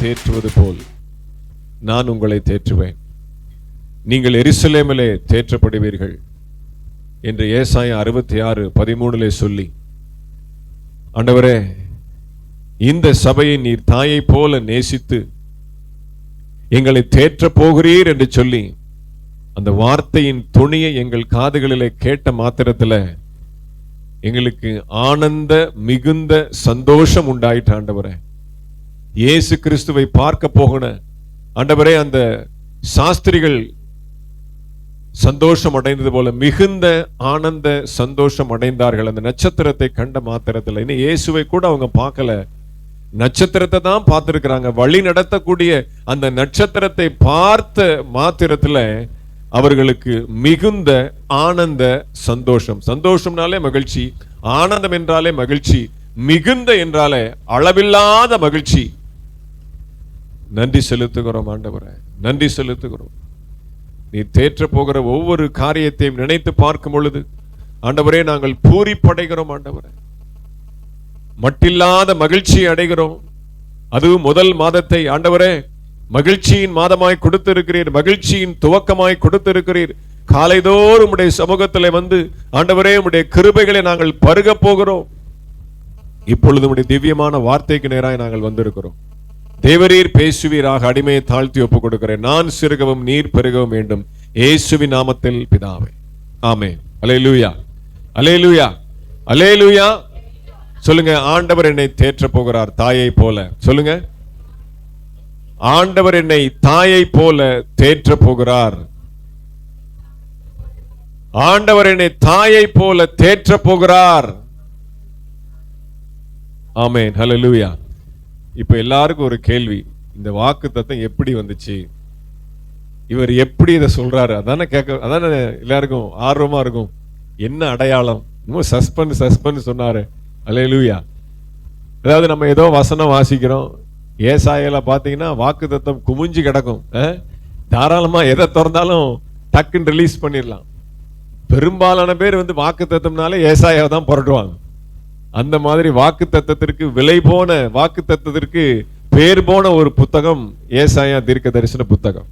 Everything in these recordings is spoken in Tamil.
தேற்றுவது போல் நான் உங்களை தேற்றுவேன். நீங்கள் எருசலேமிலே தேற்றப்படுவீர்கள் என்று ஏசாயம் அறுபத்தி ஆறு பதிமூணுலே சொல்லி ஆண்டவரே இந்த சபையை நீர் தாயைப் போல நேசித்து எங்களை தேற்ற போகிறீர் என்று சொல்லி அந்த வார்த்தையின் துணியை எங்கள் காதுகளிலே கேட்ட மாத்திரத்துல எங்களுக்கு ஆனந்த மிகுந்த சந்தோஷம் உண்டாயிட்டு ஆண்டவரே. இயேசு கிறிஸ்துவை பார்க்க போகின ஆண்டவரே அந்த சாஸ்திரிகள் சந்தோஷம் அடைந்தது போல மிகுந்த ஆனந்த சந்தோஷம் அடைந்தார்கள். அந்த நட்சத்திரத்தை கண்ட மாத்திரத்துல இன்னும் இயேசுவை கூட அவங்க பார்க்கல. நட்சத்திரத்தை தான் பார்த்திருக்கிறாங்க. வழி நடத்தக்கூடிய அந்த நட்சத்திரத்தை பார்த்த மாத்திரத்துல அவர்களுக்கு மிகுந்த ஆனந்த சந்தோஷம். சந்தோஷம்னாலே மகிழ்ச்சி ஆனந்தம் என்றாலே மகிழ்ச்சி மிகுந்த என்றாலே அளவில்லாத மகிழ்ச்சி. நன்றி செலுத்துகிறோம் ஆண்டவரே. நன்றி செலுத்துகிறோம். நீ தேற்ற போகிற ஒவ்வொரு காரியத்தையும் நினைத்து பார்க்கும் பொழுது ஆண்டவரே நாங்கள் பூரிப்படைகிறோம் ஆண்டவரே. மட்டில்லாத மகிழ்ச்சி அடைகிறோம். அதுவும் முதல் மாதத்தை ஆண்டவரே மகிழ்ச்சியின் மாதமாய் கொடுத்திருக்கிறீர் மகிழ்ச்சியின் துவக்கமாய் கொடுத்திருக்கிறீர். காலைதோறும் உடைய சமூகத்தில் வந்து ஆண்டவரே உடைய கிருபைகளை நாங்கள் பருக போகிறோம். இப்பொழுது உடைய திவ்யமான வார்த்தைக்கு நேராக நாங்கள் வந்திருக்கிறோம். தேவரீர் பேசுவீராக அடிமையை தாழ்த்தி ஒப்புக் கொடுக்கிறேன் நான் சிறுகவும் நீர் பெருகவும் வேண்டும். ஏசுவி நாமத்தில் பிதாவே. ஆமே அலேலூயா அலே லூயா சொல்லுங்க ஆண்டவர் என்னை தேற்ற போகிறார் தாயை போல. சொல்லுங்க. ஆண்டவர் என்னை தாயை போல தேற்ற போகிறார். ஆண்டவர் என்னை தாயை போல தேற்ற போகிறார். ஆமேன். லூயா இப்போ எல்லாருக்கும் ஒரு கேள்வி. இந்த வாக்கு தத்தம் எப்படி வந்துச்சு? இவர் எப்படி இதை சொல்றாரு? அதானே கேட்க அதானே எல்லாருக்கும் ஆர்வமா இருக்கும். என்ன அடையாளம்? இன்னும் சஸ்பெண்ட் சஸ்பெண்ட் சொன்னாரு. அலையலூயா அதாவது நம்ம ஏதோ வசனம் வாசிக்கிறோம். ஏசாயில பார்த்தீங்கன்னா வாக்கு தத்தம் குமிஞ்சு கிடக்கும். தாராளமாக எதை திறந்தாலும் டக்குன்னு ரிலீஸ் பண்ணிடலாம். பெரும்பாலான பேர் வந்து வாக்கு தத்தம்னாலே ஏசாயாவை தான் புரட்டுவாங்க. அந்த மாதிரி வாக்கு தத்தத்திற்கு விலை போன வாக்கு தத்தத்திற்கு பேர் போன ஒரு புத்தகம் ஏசாயா தீர்க்க தரிசன புத்தகம்.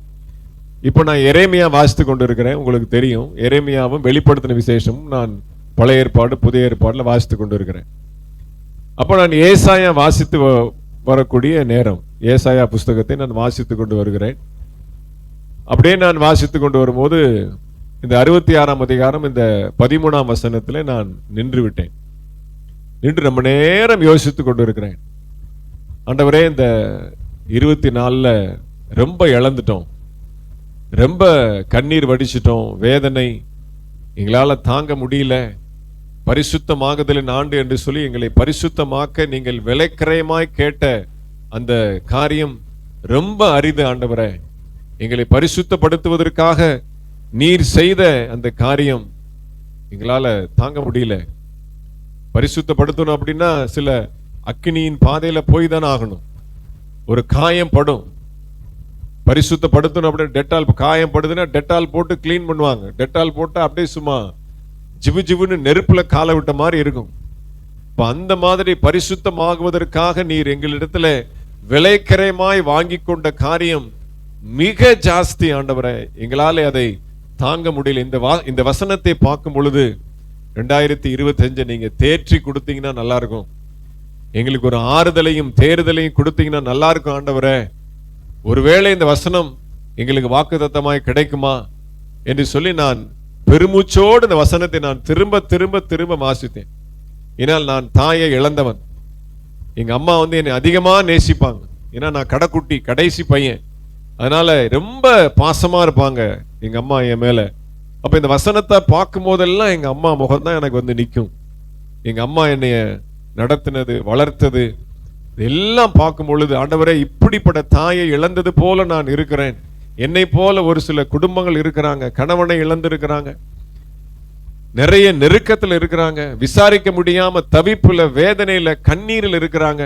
இப்போ நான் எரேமியா வாசித்து கொண்டு இருக்கிறேன் உங்களுக்கு தெரியும். எரேமியாவும் வெளிப்படுத்தின விசேஷமும் நான் பழைய ஏற்பாடு புதிய ஏற்பாடில் வாசித்து கொண்டு இருக்கிறேன் அப்போ நான் ஏசாயா வாசித்து வ- வரக்கூடிய நேரம். ஏசாயா புஸ்தகத்தை நான் வாசித்து கொண்டு வருகிறேன். அப்படியே நான் வாசித்து கொண்டு வரும்போது இந்த அறுபத்தி ஆறாம் அதிகாரம் இந்த பதிமூணாம் வசனத்தில் நான் நின்று விட்டேன். நின்று ரொம்ப நேரம் யோசித்து கொண்டு இருக்கிறேன் ஆண்டவரே இந்த இருபத்தி நாலில் ரொம்ப இழந்துட்டோம். ரொம்ப கண்ணீர் வடிச்சிட்டோம். வேதனை எங்களால் தாங்க முடியல. பரிசுத்தமாகுதலின் ஆண்டு என்று சொல்லி எங்களை பரிசுத்தமாக்க நீங்கள் விலைக்கிரயமாய் கேட்ட அந்த காரியம் ரொம்ப அரிது ஆண்டவரே. எங்களை பரிசுத்தப்படுத்துவதற்காக நீர் செய்த அந்த காரியம் எங்களால் தாங்க முடியல. பரிசுத்தப்படுத்தணும் அப்படின்னா சில அக்கினியின் பாதையில போய் தானே ஆகணும். ஒரு காயம் படும். பரிசுத்தப்படுத்தணும் அப்படின்னு டெட்டால் காயம் படுதுன்னா டெட்டால் போட்டு க்ளீன் பண்ணுவாங்க. டெட்டால் போட்டு அப்படியே சும்மா ஜிவு ஜிவுன்னு நெருப்புல காலை விட்ட மாதிரி இருக்கும். இப்போ அந்த மாதிரி பரிசுத்தமாகுவதற்காக நீர் எங்களிடத்துல விலைக்கரைமாய் வாங்கி கொண்ட காரியம் மிக ஜாஸ்தி ஆண்டவரை. எங்களால் அதை தாங்க முடியல. இந்த வா இந்த வசனத்தை பார்க்கும் பொழுது ரெண்டாயிரத்தி இருபத்தஞ்சை நீங்கள் தேற்றி கொடுத்தீங்கன்னா நல்லாயிருக்கும். எங்களுக்கு ஒரு ஆறுதலையும் தேறுதலையும் கொடுத்தீங்கன்னா நல்லாயிருக்கும் ஆண்டவரே. ஒருவேளை இந்த வசனம் எங்களுக்கு வாக்குதத்தமாய் கிடைக்குமா என்று சொல்லி நான் பெருமூச்சோடு இந்த வசனத்தை நான் திரும்ப திரும்ப திரும்ப வாசித்தேன். ஏனால் நான் தாயை இழந்தவன். எங்கள் அம்மா வந்து என்னை அதிகமாக நேசிப்பாங்க. ஏன்னா நான் கடைக்குட்டி கடைசி பையன். அதனால் ரொம்ப பாசமாக இருப்பாங்க எங்கள் அம்மா என் மேலே. அப்போ இந்த வசனத்தை பார்க்கும் போதெல்லாம் எங்கள் அம்மா முகம் தான் எனக்கு வந்து நிற்கும் எங்கள் அம்மா என்னைய நடத்தினது வளர்த்தது எல்லாம் பார்க்கும் பொழுது ஆண்டவரே இப்படிப்பட்ட தாயை இழந்தது போல நான் இருக்கிறேன். என்னை போல ஒரு சில குடும்பங்கள் இருக்கிறாங்க கணவனை இழந்திருக்கிறாங்க. நிறைய நெருக்கத்தில் இருக்கிறாங்க. விசாரிக்க முடியாம தவிப்புல வேதனையில கண்ணீரில் இருக்கிறாங்க.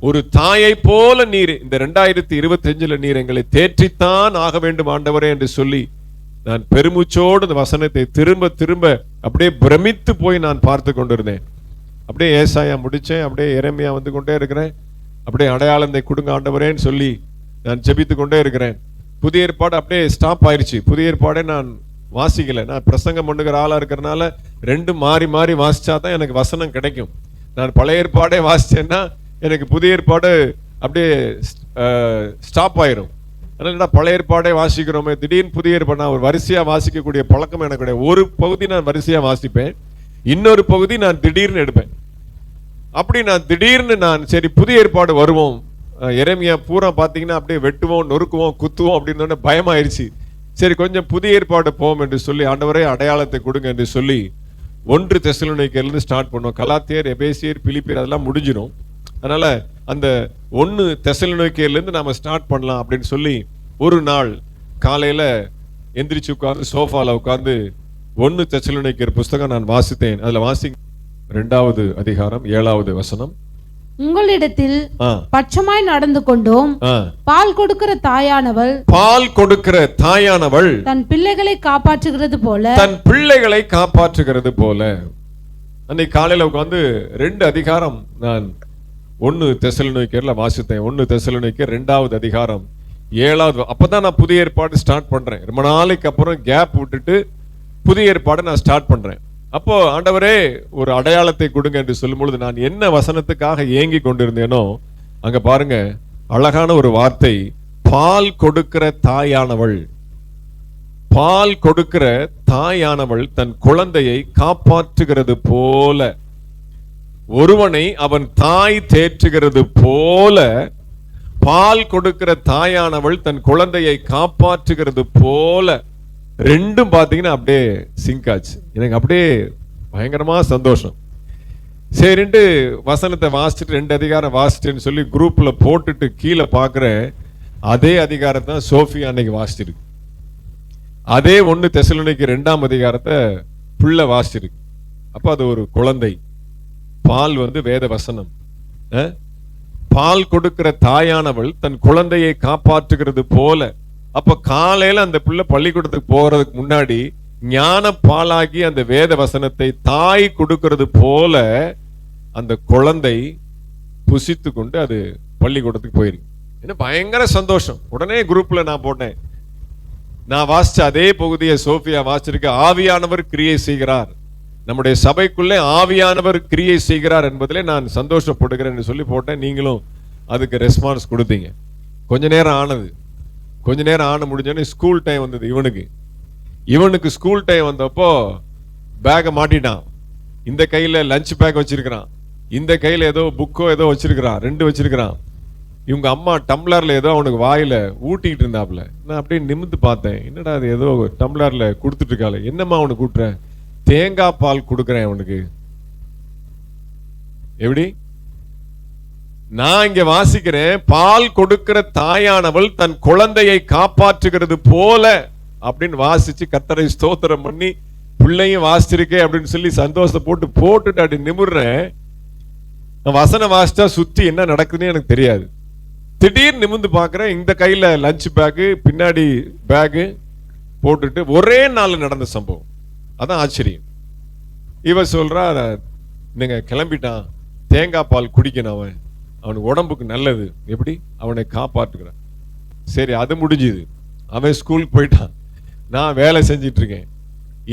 ஒரு தாயை போல நீர் இந்த ரெண்டாயிரத்தி இருபத்தி அஞ்சுல நீர் எங்களை தேற்றித்தான் ஆக வேண்டும் ஆண்டவரே என்று சொல்லி நான் பெருமூச்சோடு அந்த வசனத்தை திரும்ப திரும்ப அப்படியே பிரமித்து போய் நான் பார்த்து கொண்டிருந்தேன். அப்படியே ஏசாயா முடித்தேன் அப்படியே இறமையா வந்து கொண்டே இருக்கிறேன். அப்படியே அடையாளத்தை கொடுங்க ஆண்டவரேன்னு சொல்லி நான் ஜெபித்து கொண்டே இருக்கிறேன். புதிய ஏற்பாடு அப்படியே ஸ்டாப் ஆயிடுச்சு புதிய ஏற்பாடே நான் வாசிக்கலை. நான் பிரசங்கம் பண்ணுகிற ஆளாக இருக்கிறனால ரெண்டும் மாறி மாறி வாசித்தா தான் எனக்கு வசனம் கிடைக்கும். நான் பழைய ஏற்பாடே வாசிச்சேன்னா எனக்கு புதிய ஏற்பாடு அப்படியே ஸ்டாப் ஆயிரும். என்னடா பழைய ஏற்பாடே வாசிக்கிறோமே. திடீர்னு புதிய ஏற்பாடு நான் ஒரு வரிசையாக வாசிக்கக்கூடிய பழக்கம் எனக்கு கிடையாது. ஒரு பகுதி நான் வரிசையாக வாசிப்பேன். இன்னொரு பகுதி நான் திடீர்னு எடுப்பேன். அப்படி நான் திடீர்னு நான் சரி புதிய ஏற்பாடு வருவோம். அஹ் பூரா பார்த்தீங்கன்னா அப்படியே வெட்டுவோம் நொறுக்குவோம் குத்துவோம் அப்படின்னு பயமாயிருச்சு. சரி கொஞ்சம் புதிய ஏற்பாடு போவோம் என்று சொல்லி ஆண்டவரே அடையாளத்தை கொடுங்க என்று சொல்லி ஒன்று தெசலோனிக்கையிலிருந்து ஸ்டார்ட் பண்ணுவோம். கலாத்தியர் எபேசியர் பிலிப்பியர் அதெல்லாம் முடிஞ்சிடும் அதனால் அந்த ஒன்று தெசலோனிக்கையிலிருந்து நாம ஸ்டார்ட் பண்ணலாம் அப்படின்னு சொல்லி ஒரு நாள் காலையில எந்திரிச்சு உட்கார்ந்து சோஃபால உட்கார்ந்து ஒன்று தெசலோனிக்கர் புஸ்தகம் நான் வாசித்தேன். அதுல வாசி ரெண்டாவது அதிகாரம் ஏழாவது வசனம். உங்களிடத்தில் பட்சமாய் நடந்து கொண்டோம். பால் கொடுக்கிற தாயானவள் பால் கொடுக்கிற தாயானவள் தன் பிள்ளைகளை காப்பாற்றுகிறது போல. தன் பிள்ளைகளை காப்பாற்றுகிறது போல. அன்னைக்கு காலையில உட்காந்து ரெண்டு அதிகாரம் நான் ஒன்று தெசல் நோய்க்கரில் வாசித்தேன். ஒன்று தெசல் நோய்க்கு ரெண்டாவது அதிகாரம் ஏழாவது அப்போ தான் நான் புதிய ஏற்பாடு ஸ்டார்ட் பண்ணுறேன் ரொம்ப நாளைக்கு அப்புறம் கேப் விட்டுட்டு புதிய ஏற்பாடு நான் ஸ்டார்ட் பண்ணுறேன் அப்போது ஆண்டவரே ஒரு அடையாளத்தை கொடுங்க என்று சொல்லும்பொழுது நான் என்ன வசனத்துக்காக ஏங்கி கொண்டிருந்தேனோ அங்கே பாருங்க அழகான ஒரு வார்த்தை. பால் கொடுக்கிற தாயானவள். பால் கொடுக்கிற தாயானவள் தன் குழந்தையை காப்பாற்றுகிறது போல. ஒருவனை அவன் தாய் தேற்றுகிறது போல பால் கொடுக்கிற தாயானவள் தன் குழந்தையை காப்பாற்றுகிறது போல ரெண்டும் பார்த்தீங்கன்னா அப்படியே சிங்க் ஆச்சு. எனக்கு அப்படியே பயங்கரமா சந்தோஷம். சரின்ட்டு வசனத்தை வாசிச்சுட்டு ரெண்டு அதிகாரம் வாசிச்சுன்னு சொல்லி குரூப்பில் போட்டுட்டு கீழே பார்க்குற அதே அதிகாரத்தை தான் சோஃபியா அன்னைக்கு வாசிச்சிருக்கு. அதே ஒன்று தெசலுனைக்கு ரெண்டாம் அதிகாரத்தை புள்ள வாசிச்சிருக்கு. அப்போ அது ஒரு குழந்தை. பால் வந்து வேத வசனம் பால் கொடுக்கிற தாயானவள் தன் குழந்தையை காப்பாற்றுகிறது போல. அப்ப காலையில அந்த பிள்ளை பள்ளிக்கூடத்துக்கு போறதுக்கு முன்னாடி ஞான பாலாகி அந்த வேத வசனத்தை தாய் கொடுக்கிறது போல அந்த குழந்தை புசித்து கொண்டு அது பள்ளிக்கூடத்துக்கு போயிருக்கு. என்ன பயங்கர சந்தோஷம். உடனே குரூப்ல நான் போட்டேன். நான் வாசிச்ச அதே பகுதியை சோஃபியா வாசிச்சிருக்க. ஆவியானவர் கிரியை செய்கிறார். நம்முடைய சபைக்குள்ளே ஆவியானவர் கிரியை செய்கிறார் என்பதிலே நான் சந்தோஷப்படுகிறேன்னு சொல்லி போட்டேன். நீங்களும் அதுக்கு ரெஸ்பான்ஸ் கொடுத்தீங்க. கொஞ்ச நேரம் ஆனது. கொஞ்ச நேரம் ஆன முடிஞ்சோடனே ஸ்கூல் டைம் வந்தது இவனுக்கு. இவனுக்கு ஸ்கூல் டைம் வந்தப்போ பேக்கை மாட்டிட்டான். இந்த கையில் லஞ்ச் பேக் வச்சிருக்கிறான். இந்த கையில் ஏதோ புக்கோ ஏதோ வச்சிருக்கிறான். ரெண்டு வச்சிருக்கிறான். இவங்க அம்மா டம்ளரில் ஏதோ அவனுக்கு வாயில் ஊட்டிக்கிட்டு இருந்தாப்புல. நான் அப்படியே நிமிந்து பார்த்தேன். என்னடா அது ஏதோ டம்ளரில் கொடுத்துட்ருக்காள் என்னம்மா அவனுக்கு கூட்டுற தேங்காய் பால் கொடுக்குறேன் அவனுக்கு. எப்படி? நான் இங்க வாசிக்கிறேன் பால் கொடுக்கிற தாயானவள் தன் குழந்தையை காப்பாற்றுகிறது போல அப்படின்னு வாசிச்சு கத்தரை ஸ்தோத்திரம் பண்ணி பிள்ளையும் வாசிச்சிருக்கே அப்படின்னு சொல்லி சந்தோஷத்தை போட்டு போட்டுட்டு அப்படி நிமிடுறேன் நான் வசனம் வாசிச்சா சுத்தி என்ன நடக்குதுன்னு எனக்கு தெரியாது. திடீர்னு நிமிர்ந்து பார்க்குறேன் இந்த கையில் லஞ்ச் பேக்கு பின்னாடி பேக்கு போட்டுட்டு ஒரே நாள் நடந்த சம்பவம். அதான் ஆச்சரியம். இவன் சொல்கிறா நீங்கள் கிளம்பிட்டான் தேங்காய் பால் குடிக்கணும் அவன். அவனுக்கு உடம்புக்கு நல்லது. எப்படி? அவனை காப்பாற்றுக்கிறான் சரி அது முடிஞ்சுது. அவன் ஸ்கூலுக்கு போயிட்டான். நான் வேலை செஞ்சிட்ருக்கேன்.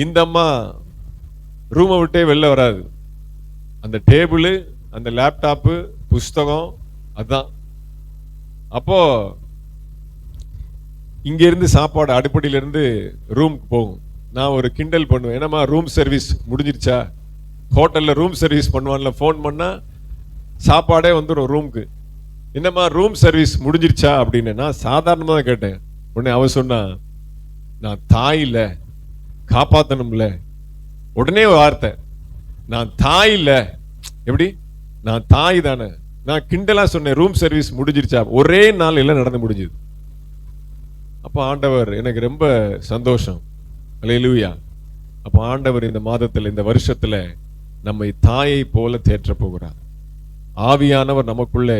இந்த அம்மா ரூமை விட்டே வெளில வராது. அந்த டேபிள் அந்த லேப்டாப்பு புஸ்தகம் அதான். அப்போது இங்கேருந்து சாப்பாடு அடுப்படியிலேருந்து ரூமுக்கு போகும். நான் ஒரு கிண்டல் பண்ணுவேன். என்னம்மா ரூம் சர்வீஸ் முடிஞ்சிருச்சா? ஹோட்டலில் ரூம் சர்வீஸ் பண்ணுவான்ல ஃபோன் பண்ணால் சாப்பாடே வந்துடும் ரூமுக்கு என்னம்மா ரூம் சர்வீஸ் முடிஞ்சிருச்சா அப்படின்னு நான் சாதாரணமாக தான் கேட்டேன். உடனே அவ சொன்னா நான் தாய் இல்லை காப்பாற்றணும்ல உடனே ஒரு வார்த்தை நான் தாய் இல்லை. எப்படி? நான் தாய் தானே. நான் கிண்டலாக சொன்னேன் ரூம் சர்வீஸ் முடிஞ்சிருச்சா? ஒரே நாள் எல்லாம் நடந்து முடிஞ்சுது. அப்போ ஆண்டவர் எனக்கு ரொம்ப சந்தோஷம். அல்லேலூயா அப்போ ஆண்டவர் இந்த மாதத்தில் இந்த வருஷத்தில் நம்மை தாயை போல தேற்ற போகிறார். ஆவியானவர் நமக்குள்ளே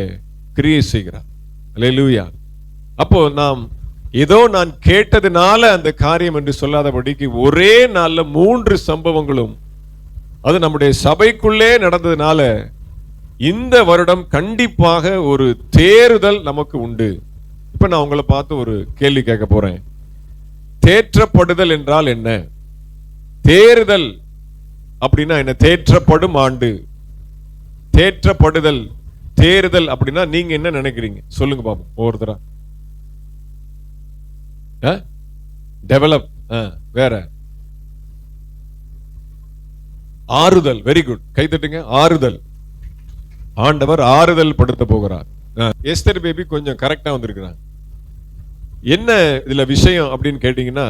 கிரியை செய்கிறார். அல்லேலூயா அப்போ நாம் ஏதோ நான் கேட்டதுனால அந்த காரியம் என்று சொல்லாதபடிக்கு ஒரே நாளில் மூன்று சம்பவங்களும் அது நம்முடைய சபைக்குள்ளே நடந்ததுனால இந்த வருடம் கண்டிப்பாக ஒரு தேறுதல் நமக்கு உண்டு. இப்போ நான் உங்களை பார்த்து ஒரு கேள்வி கேட்க போகிறேன் தேற்றப்படுதல் என்றால் என்ன? தேறுதல் அப்படின்னா என்ன? தேற்றப்படும் ஆண்டு. தேற்றப்படுதல் தேறுதல் அப்படின்னா நீங்க என்ன நினைக்கிறீங்க? சொல்லுங்க பாப்போம் ஒவ்வொருத்தரா. டெவலப் வேற. ஆறுதல் வெரி குட் கை தட்டுங்க ஆறுதல். ஆண்டவர் ஆறுதல் படுத்த போகிறார். எஸ்தர் பேபி கொஞ்சம் கரெக்டா வந்திருக்கிறாங்க என்ன இதில் விஷயம் அப்படின்னு கேட்டீங்கன்னா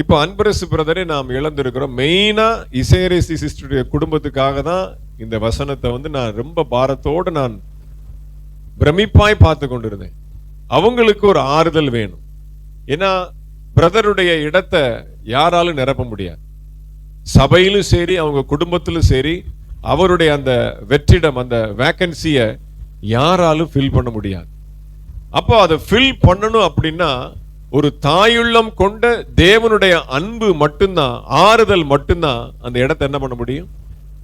இப்போ அன்பரசு பிரதரை நாம் இழந்திருக்கிறோம். மெயினாக இசையரசி சிஸ்டருடைய குடும்பத்துக்காக தான் இந்த வசனத்தை வந்து நான் ரொம்ப பாரத்தோடு நான் பிரமிப்பாய் பார்த்து கொண்டிருந்தேன். அவங்களுக்கு ஒரு ஆறுதல் வேணும். ஏன்னா பிரதருடைய இடத்தை யாராலும் நிரப்ப முடியாது. சபையிலும் சரி அவங்க குடும்பத்திலும் சரி அவருடைய அந்த வெற்றிடம் அந்த வேக்கன்சியை யாராலும் ஃபில் பண்ண முடியாது. அப்போ அதை ஃபில் பண்ணணும் அப்படின்னா ஒரு தாயுள்ளம் கொண்ட தேவனுடைய அன்பு மட்டும்தான் ஆறுதல் மட்டும்தான் அந்த இடத்தை என்ன பண்ண முடியும்?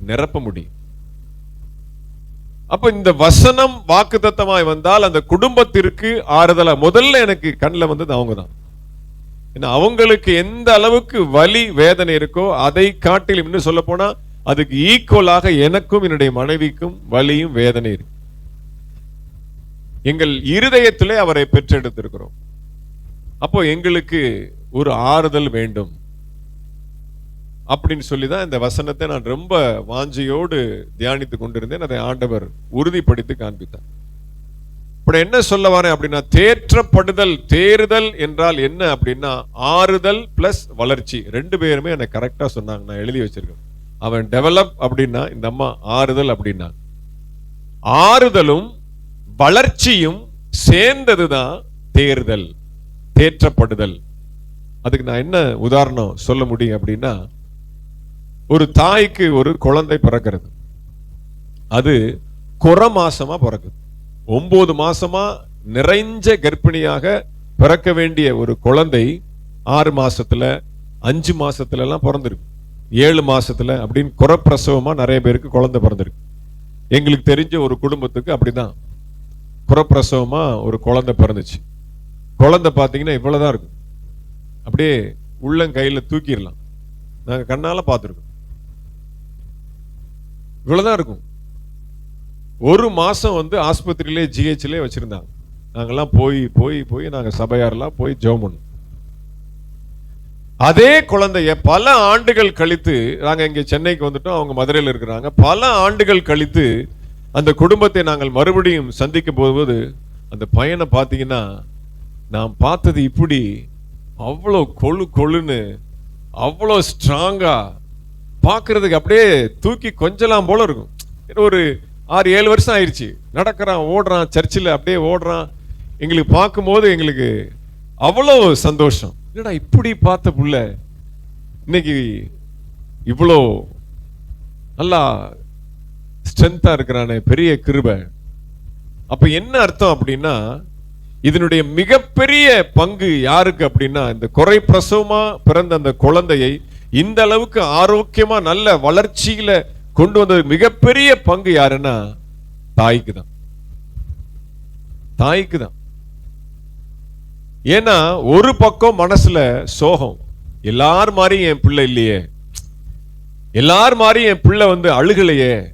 நிரப்ப முடியும். அப்ப இந்த வசனம் வாக்குத்தத்தமாய் வந்தால் அந்த குடும்பத்திற்கு ஆறுதலா முதல்ல எனக்கு கண்ணில் வந்தது அவங்க தான் ஏன்னா அவங்களுக்கு எந்த அளவுக்கு வலி வேதனை இருக்கோ அதை காட்டிலும் இன்னும் சொல்ல போனா அதுக்கு ஈக்குவலாக எனக்கும் என்னுடைய மனைவிக்கும் வலியும் வேதனை இருக்கு. எங்கள் இருதயத்திலே அவரை பெற்றெடுத்திருக்கிறோம். அப்போ எங்களுக்கு ஒரு ஆறுதல் வேண்டும். அப்படின்னு சொல்லி தான் இந்த வசனத்தை நான் ரொம்ப வாஞ்சியோடு தியானித்து கொண்டிருந்தேன். அதை ஆண்டவர் உறுதிப்படுத்தி காண்பித்தார். இப்போ என்ன சொல்ல வரேன் அப்படின்னா தேற்றப்படுதல் தேறுதல் என்றால் என்ன அப்படின்னா ஆறுதல் பிளஸ் வளர்ச்சி. ரெண்டு பேருமே எனக்கு கரெக்டாக சொன்னாங்க நான் எழுதி வச்சிருக்கேன். அவன் டெவலப் அப்படின்னா இந்த அம்மா ஆறுதல் அப்படின்னா. ஆறுதலும் வளர்ச்சியும் சேர்ந்ததுதான் தேர்தல் தேற்றப்படுதல். அதுக்கு நான் என்ன உதாரணம் சொல்ல முடியும் அப்படின்னா ஒரு தாய்க்கு ஒரு குழந்தை பிறக்கிறது. அது குறை மாசமா பிறக்குது. ஒன்பது மாசமா நிறைஞ்ச கர்ப்பிணியாக பிறக்க வேண்டிய ஒரு குழந்தை ஆறு மாசத்துல அஞ்சு மாசத்துல எல்லாம் பிறந்திருக்கு. ஏழு மாசத்துல அப்படின்னு குறப்பிரசவமா நிறைய பேருக்கு குழந்தை பிறந்திருக்கு. எங்களுக்கு தெரிஞ்ச ஒரு குடும்பத்துக்கு அப்படிதான். புறப்பிரசவமாக ஒரு குழந்தை பிறந்துச்சு. குழந்தை பார்த்தீங்கன்னா இவ்வளவுதான் இருக்கும். அப்படியே உள்ளங்கையில தூக்கிடலாம். நாங்க கண்ணால பார்த்துருக்கோம். இவ்வளவுதான் இருக்கும். ஒரு மாசம் வந்து ஆஸ்பத்திரியிலே ஜிஹெச்லே வச்சிருந்தாங்க. நாங்கெல்லாம் போய் போய் போய் நாங்க சபையாரெலாம் போய் ஜெபம் பண்ணோம். அதே குழந்தைய பல ஆண்டுகள் கழித்து நாங்க இங்கே சென்னைக்கு வந்துட்டோம். அவங்க மதுரையில் இருக்கிறாங்க. பல ஆண்டுகள் கழித்து அந்த குடும்பத்தை நாங்கள் மறுபடியும் சந்திக்க போகும்போது அந்த பையனை பார்த்தீங்கன்னா நான் பார்த்தது இப்படி அவ்வளோ கொழு கொழுன்னு அவ்வளோ ஸ்ட்ராங்காக பார்க்குறதுக்கு அப்படியே தூக்கி கொஞ்சலாம் போல இருக்கும். ஒரு ஆறு ஏழு வருஷம் ஆயிடுச்சு நடக்கிறான் ஓடுறான் சர்ச்சில் அப்படியே ஓடுறான். எங்களுக்கு பார்க்கும்போது எங்களுக்கு அவ்வளோ சந்தோஷம். என்னடா இப்படி பார்த்த புள்ள? இன்னைக்கு இவ்வளோ நல்லா ஸ்ட்ரென்த்தாக இருக்கிறானே பெரிய கிருபை. அப்போ என்ன அர்த்தம் அப்படின்னா இதனுடைய மிகப்பெரிய பங்கு யாருக்கு அப்படின்னா இந்த குறை பிரசவமா பிறந்த அந்த குழந்தையை இந்த அளவுக்கு ஆரோக்கியமா நல்ல வளர்ச்சியில கொண்டு வந்தது மிகப்பெரிய பங்கு யாருன்னா தாய்க்கு தான். தாய்க்கு தான். ஏன்னா ஒரு பக்கம் மனசுல சோகம் எல்லார் மாதிரியும் என் பிள்ளை இல்லையே. எல்லார் மாதிரியும் என் பிள்ளை வந்து அழுகலையே.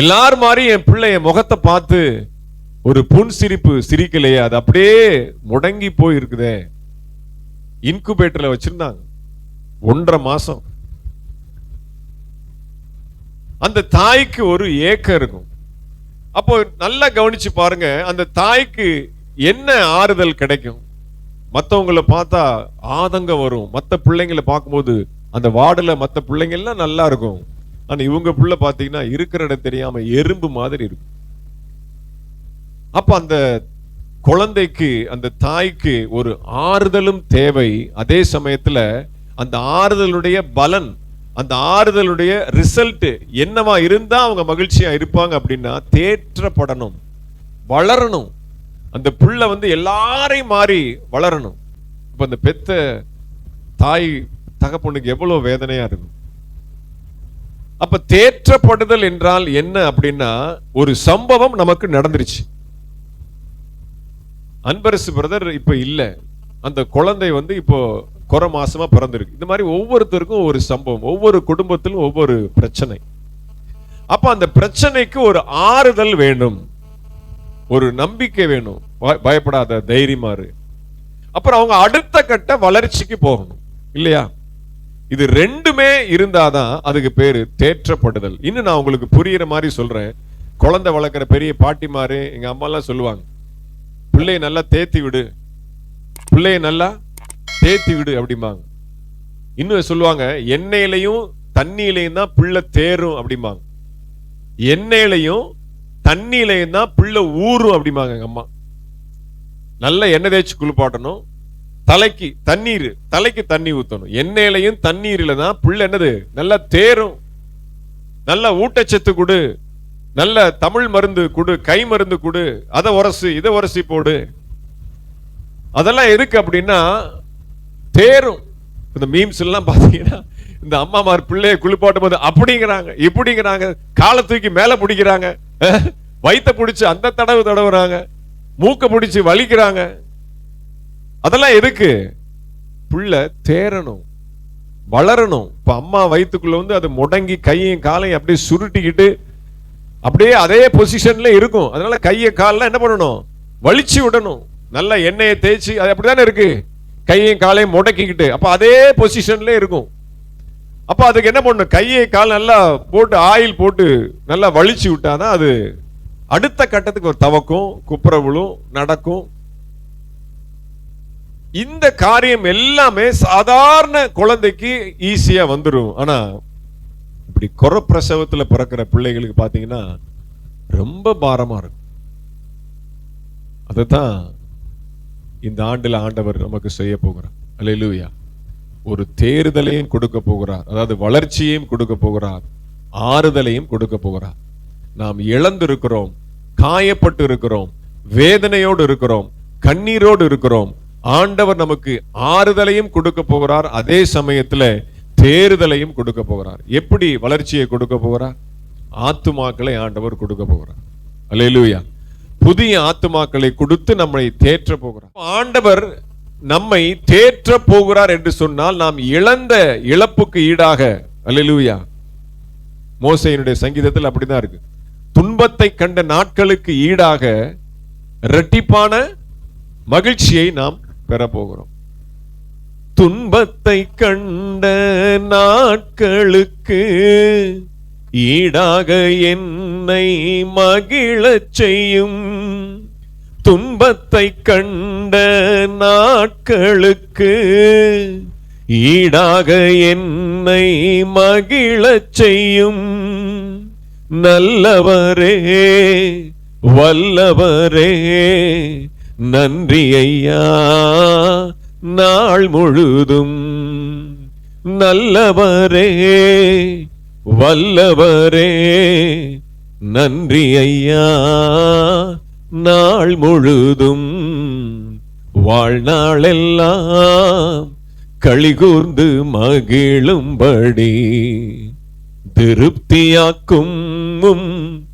எல்லார் மாதிரி என் பிள்ளை என் முகத்தை பார்த்து ஒரு புன் சிரிப்பு சிரிக்கலையே அது அப்படியே முடங்கி போய் இருக்குதே இன்குபேட்டர்ல வச்சிருந்தாங்க. ஒன்றரை மாசம். அந்த தாய்க்கு ஒரு ஏக்கம் இருக்கும். அப்போ நல்லா கவனிச்சு பாருங்க அந்த தாய்க்கு என்ன ஆறுதல் கிடைக்கும்? மற்றவங்கள பார்த்தா ஆதங்கம் வரும். மற்ற பிள்ளைங்களை பார்க்கும்போது அந்த வார்டில் மற்ற பிள்ளைங்கள்லாம் நல்லா இருக்கும். ஆனா இவங்க பிள்ளை பார்த்தீங்கன்னா இருக்கிற இடம் தெரியாம எறும்பு மாதிரி இருக்கும். அப்போ அந்த குழந்தைக்கு அந்த தாய்க்கு ஒரு ஆறுதலும் தேவை. அதே சமயத்துல அந்த ஆறுதலுடைய பலன் அந்த ஆறுதலுடைய ரிசல்ட் என்னவா இருந்தா அவங்க மகிழ்ச்சியா இருப்பாங்க அப்படின்னா தேற்றப்படணும் வளரணும். அந்த புள்ள வந்து எல்லாரையும் மாறி வளரணும். இப்போ அந்த பெத்த தாய் தகப்பனுக்கு எவ்வளவு வேதனையா இருக்கும். அப்ப தேற்றப்படுதல் என்றால் என்ன அப்படின்னா ஒரு சம்பவம் நமக்கு நடந்துருச்சு. அன்பரசு பிரதர் இப்ப இல்ல. அந்த குழந்தை வந்து இப்போ குறை மாசமா பிறந்திருக்கு. இந்த மாதிரி ஒவ்வொருத்தருக்கும் ஒரு சம்பவம் ஒவ்வொரு குடும்பத்திலும் ஒவ்வொரு பிரச்சனை. அப்ப அந்த பிரச்சனைக்கு ஒரு ஆறுதல் வேணும். ஒரு நம்பிக்கை வேணும். பயப்படாத தைரியமாறு அப்புறம் அவங்க அடுத்த கட்ட வளர்ச்சிக்கு போகணும். இல்லையா? இது ரெண்டுமே இருந்தாதான் அதுக்கு பேரு தேற்றப்படுதல். இன்னும் நான் உங்களுக்கு புரியுற மாதிரி சொல்றேன். குழந்தை வளர்க்குற பெரிய பாட்டிமாரு எங்க அம்மாலாம் சொல்லுவாங்க பிள்ளைய நல்லா தேத்தி விடு. பிள்ளைய நல்லா தேத்தி விடு அப்படிம்பாங்க. இன்னும் சொல்லுவாங்க எண்ணெயிலையும் தண்ணியிலையும் தான் பிள்ளை தேரும் அப்படிம்பாங்க. எண்ணெயிலையும் தண்ணியிலையும் தான் பிள்ளை ஊறும் அப்படிம்பாங்க எங்க அம்மா. நல்ல எண்ணெய் தேய்ச்சி குளிப்பாட்டணும். தலைக்கு தண்ணீர் தலைக்கு தண்ணி ஊற்றணும் எண்ணெயிலையும் தண்ணீரில் தான் புல் என்னது? நல்லா தேரும். நல்ல ஊட்டச்சத்து கொடு. நல்ல தமிழ் மருந்து கொடு கை மருந்து கொடு அதை உரசு இதை உரசி போடு. அதெல்லாம் எதுக்கு அப்படின்னா தேரும். இந்த மீம்ஸ் எல்லாம் பார்த்தீங்கன்னா இந்த அம்மாமார் பிள்ளையை குளிப்பாட்டும் போது அப்படிங்கிறாங்க இப்படிங்கிறாங்க. காலை தூக்கி மேலே பிடிக்கிறாங்க. வயிற்ற பிடிச்சி அந்த தடவு தடவுறாங்க. மூக்கை பிடிச்சி வலிக்கிறாங்க. அதெல்லாம் எதுக்கு? புள்ள தேரணும் வளரணும். இப்ப அம்மா வயிற்றுக்குள்ள வந்து அது முடங்கி கையையும் காலையும் அப்படியே சுருட்டிக்கிட்டு அப்படியே அதே பொசிஷன்ல இருக்கும். அதனால கையை காலில் என்ன பண்ணணும்? வலிச்சு விடணும். நல்ல எண்ணெயை தேய்ச்சி அது அப்படிதானே இருக்கு? கையையும் காலையும் முடக்கிக்கிட்டு. அப்ப அதே பொசிஷன்ல இருக்கும். அப்ப அதுக்கு என்ன பண்ணணும்? கையை கால் நல்லா போட்டு ஆயில் போட்டு நல்லா வலிச்சு விட்டாதான் அது அடுத்த கட்டத்துக்கு ஒரு தவக்கும் குப்புறவுளும் நடக்கும். இந்த காரியம் எல்லாமே சாதாரண குழந்தைக்கு ஈஸியா வந்துடும் ஆனா இப்படி குறை பிரசவத்துல பிறக்கிற பிள்ளைகளுக்கு பாத்தீங்கன்னா ரொம்ப பாரமா இருக்கும். அதுதான் இந்த ஆண்டுல ஆண்டவர் நமக்கு செய்ய போகிறார். அல்லேலூயா. ஒரு தேறுதலையும் கொடுக்க போகிறார். அதாவது வளர்ச்சியையும் கொடுக்க போகிறார். ஆறுதலையும் கொடுக்க போகிறார். நாம் இழந்திருக்கிறோம் காயப்பட்டு இருக்கிறோம் வேதனையோடு இருக்கிறோம் கண்ணீரோடு இருக்கிறோம் ஆண்டவர் நமக்கு ஆறுதலையும் கொடுக்க போகிறார். அதே சமயத்துல தேறுதலையும் கொடுக்க போகிறார். எப்படி வளர்ச்சியை கொடுக்க போகிறார்? ஆத்துமாக்களை ஆண்டவர் கொடுக்க போகிறார். அலையிலூயா புதிய ஆத்துமாக்களை கொடுத்து நம்மை தேற்ற போகிறார். ஆண்டவர் நம்மை தேற்ற போகிறார் என்று சொன்னால் நாம் இழந்த இழப்புக்கு ஈடாக அலையிலூயா மோசையினுடைய சங்கீதத்தில் அப்படிதான் இருக்கு. துன்பத்தை கண்ட நாட்களுக்கு ஈடாக இரட்டிப்பான மகிழ்ச்சியை நாம் பெறப்போகிறோம். துன்பத்தை கண்ட நாட்களுக்கு ஈடாக என்னை மகிழச் செய்யும். துன்பத்தை கண்ட நாட்களுக்கு ஈடாக என்னை மகிழச் செய்யும். நல்லவரே வல்லவரே நன்றி ஐயா. நாள் முழுதும் நல்லவரே வல்லவரே. நன்றி ஐயா. நாள் முழுதும் வாழ்நாளெல்லாம் கழிகூர்ந்து மகிழும்படி திருப்தியாக்கும் உம்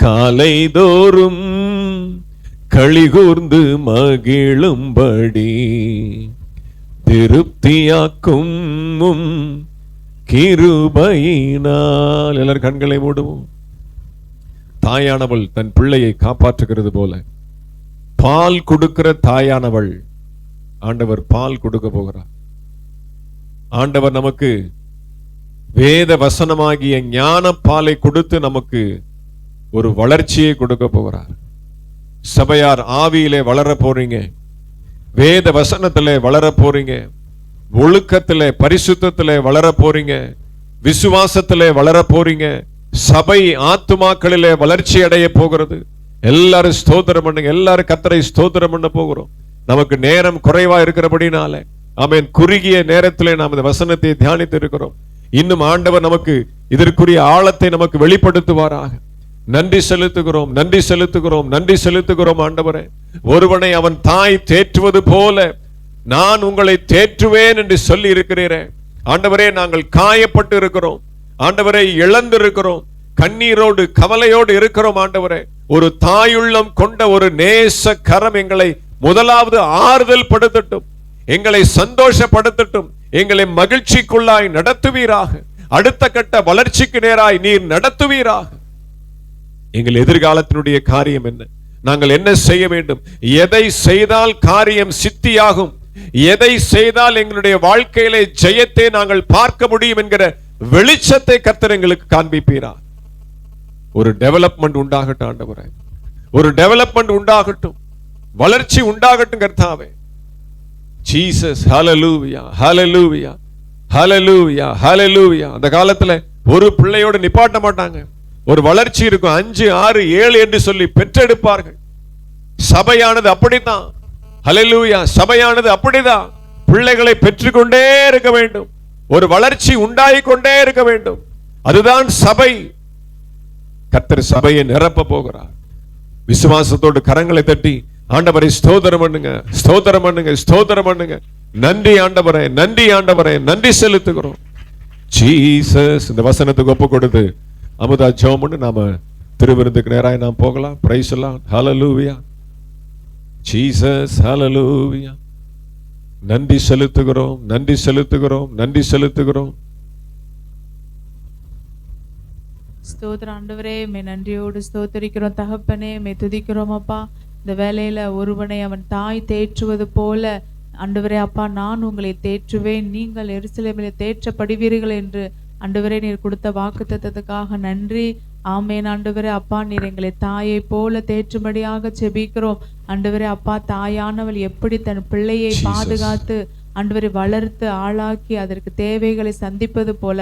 காலை தோறும் களிகூர்ந்து மகிழும்படி திருப்தியாக்கும் கிருபையினால். எல்லாரும் கண்களை மூடுவோம். தாயானவள் தன் பிள்ளையை காப்பாற்றுகிறது போல. பால் கொடுக்கிற தாயானவள் ஆண்டவர் பால் கொடுக்க போகிறார். ஆண்டவர் நமக்கு வேத வசனமாகிய ஞான பாலை கொடுத்து நமக்கு ஒரு வளர்ச்சியை கொடுக்க போகிறார் சபையார் ஆவியிலே வளர போறீங்க. வேத வசனத்திலே வளர போறீங்க. ஒழுக்கத்திலே பரிசுத்திலே வளர போறீங்க. விசுவாசத்திலே வளர போறீங்க. சபை ஆத்துமாக்களிலே வளர்ச்சி அடைய போகிறது. எல்லாரும் ஸ்தோத்திரம் பண்ணுங்க. எல்லாரும் கத்தரை ஸ்தோத்திரம் பண்ண போகிறோம். நமக்கு நேரம் குறைவா இருக்கிறபடினால ஆமென் குறுகிய நேரத்திலே நாம் இந்த வசனத்தை தியானித்து இருக்கிறோம். இன்னும் ஆண்டவர் நமக்கு இதற்குரிய ஆழத்தை நமக்கு வெளிப்படுத்துவாராக. நன்றி செலுத்துகிறோம் நன்றி செலுத்துகிறோம் நன்றி செலுத்துகிறோம் ஆண்டவரே. ஒருவனை அவன் தாய் தேற்றுவது போல நான் உங்களை தேற்றுவேன் என்று சொல்லி இருக்கிறீரே ஆண்டவரே நாங்கள் காயப்பட்டு இருக்கிறோம். ஆண்டவரை இழந்திருக்கிறோம். கண்ணீரோடு கவலையோடு இருக்கிறோம் ஆண்டவரே. ஒரு தாயுள்ளம் கொண்ட ஒரு நேச கரம் எங்களை முதலாவது ஆறுதல் படுத்தட்டும். எங்களை சந்தோஷப்படுத்தட்டும். எங்களை மகிழ்ச்சிக்குள்ளாய் நடத்துவீராக. அடுத்த கட்ட வளர்ச்சிக்கு நேராய் நீர் நடத்துவீராக. எங்கள் எதிர்காலத்தினுடைய காரியம் என்ன? நாங்கள் என்ன செய்ய வேண்டும்? எதை செய்தால் காரியம் சித்தியாகும்? எதை செய்தால் எங்களுடைய வாழ்க்கையிலே ஜெயத்தை நாங்கள் பார்க்க முடியும் என்கிற வெளிச்சத்தை கர்த்தர் எங்களுக்கு காண்பிப்பீரா? ஒரு டெவலப்மெண்ட் உண்டாகட்டும் ஆண்டவரே. ஒரு டெவலப்மெண்ட் உண்டாகட்டும். வளர்ச்சி உண்டாகட்டும் கர்த்தாவே. ஜீசஸ் ஹலலூவியா ஹலலூவியா ஹலலூவியா ஹலலூவியா அந்த காலத்துல ஒரு பிள்ளையோட நிப்பாட்ட மாட்டாங்க. ஒரு வளர்ச்சி இருக்கும். அஞ்சு ஆறு ஏழு என்று சொல்லி பெற்றெடுப்பார்கள். சபையானது அப்படித்தான். ஹalleluya. சபையானது அப்படிதான். பிள்ளைகளை பெற்றுக்கொண்டே இருக்க வேண்டும். ஒரு வளர்ச்சி உண்டாகிக் கொண்டே இருக்க வேண்டும். அதுதான் சபை. கத்தர் சபையை நிரப்ப போகிறார். விசுவாசத்தோடு கரங்களை தட்டி ஆண்டவரை ஸ்தோதரம் பண்ணுங்க. ஸ்தோதரம் பண்ணுங்க. ஸ்தோதரம் பண்ணுங்க. நன்றி ஆண்டவரே. நன்றி ஆண்டவரே. நன்றி செலுத்துகிறோம். ஜீசஸ் இந்த வசனத்துக்கு ஒப்பு கொடுத்து அமுதா ஜெபம் பண்ணி நாம திருவிருந்துக்கு நேராக நாம் போகலாம். பிரைஸ் எல்லாம் ஹலலூவியா ஜீசஸ் ஹலலூவியா நன்றி செலுத்துகிறோம் நன்றி செலுத்துகிறோம் நன்றி செலுத்துகிறோம். ஸ்தோத்திர ஆண்டவரே மே நன்றியோடு ஸ்தோத்தரிக்கிறோம். தகப்பனே மே துதிக்கிறோம் அப்பா. இந்த வேலையில ஒருவனை அவன் தாய் தேற்றுவது போல ஆண்டவரே அப்பா நான் உங்களை தேற்றுவேன். நீங்கள் எருசலேமிலே தேற்றப்படுவீர்கள் என்று ஆண்டவரே நீர் கொடுத்த வாக்குத்தத்தத்துக்காக நன்றி. ஆமேன். ஆண்டவரே அப்பா நீர் எங்களை தாயை போல தேற்றும்படியாக செபிக்கிறோம் ஆண்டவரே அப்பா தாயானவள் எப்படி தன் பிள்ளையை. பாதுகாத்து ஆண்டவரை வளர்த்து ஆளாக்கி அதற்கு தேவைகளை சந்திப்பது போல.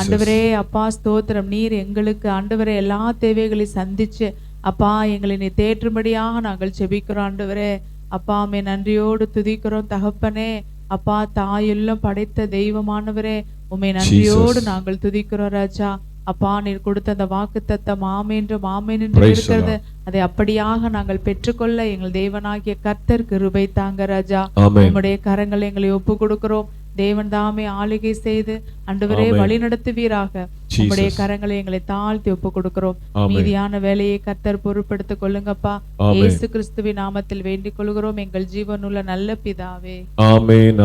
ஆண்டவரே அப்பா ஸ்தோத்திரம். நீர் எங்களுக்கு ஆண்டவரே எல்லா தேவைகளையும் சந்திச்சு அப்பா எங்களை நீ தேற்றும்படியாக நாங்கள் செபிக்கிறோம் ஆண்டவரே. அப்பா மே நன்றியோடு துதிக்கிறோம் தகப்பனே. அப்பா தாயுள்ளம் படைத்த தெய்வமானவரே. உம்மை நன்றியோடு. நாங்கள் துதிக்கிறோம் ராஜா. அப்பா நீர் கொடுத்த அந்த வாக்கு தத்தம் ஆமென்று ஆமென் என்று இருக்கிறது அதை அப்படியாக நாங்கள் பெற்றுக்கொள்ள எங்கள் தேவனாகிய கர்த்தர் கிருபை தாங்க ராஜா. உம்முடைய கரங்களை எங்களை ஒப்பு கொடுக்கிறோம் தேவன் தாமே ஆளுகை செய்து அன்றுவரே. வழி நடத்துவீராக. உம்முடைய கரங்களை எங்களை தாழ்த்தி ஒப்பு கொடுக்கிறோம். மீதியான வேலையை கர்த்தர் பொறுப்படுத்திக் கொள்ளுங்கப்பா. இயேசு கிறிஸ்துவின் நாமத்தில் வேண்டிக் கொள்கிறோம். எங்கள் ஜீவனுள்ள நல்ல பிதாவே. ஆமென்.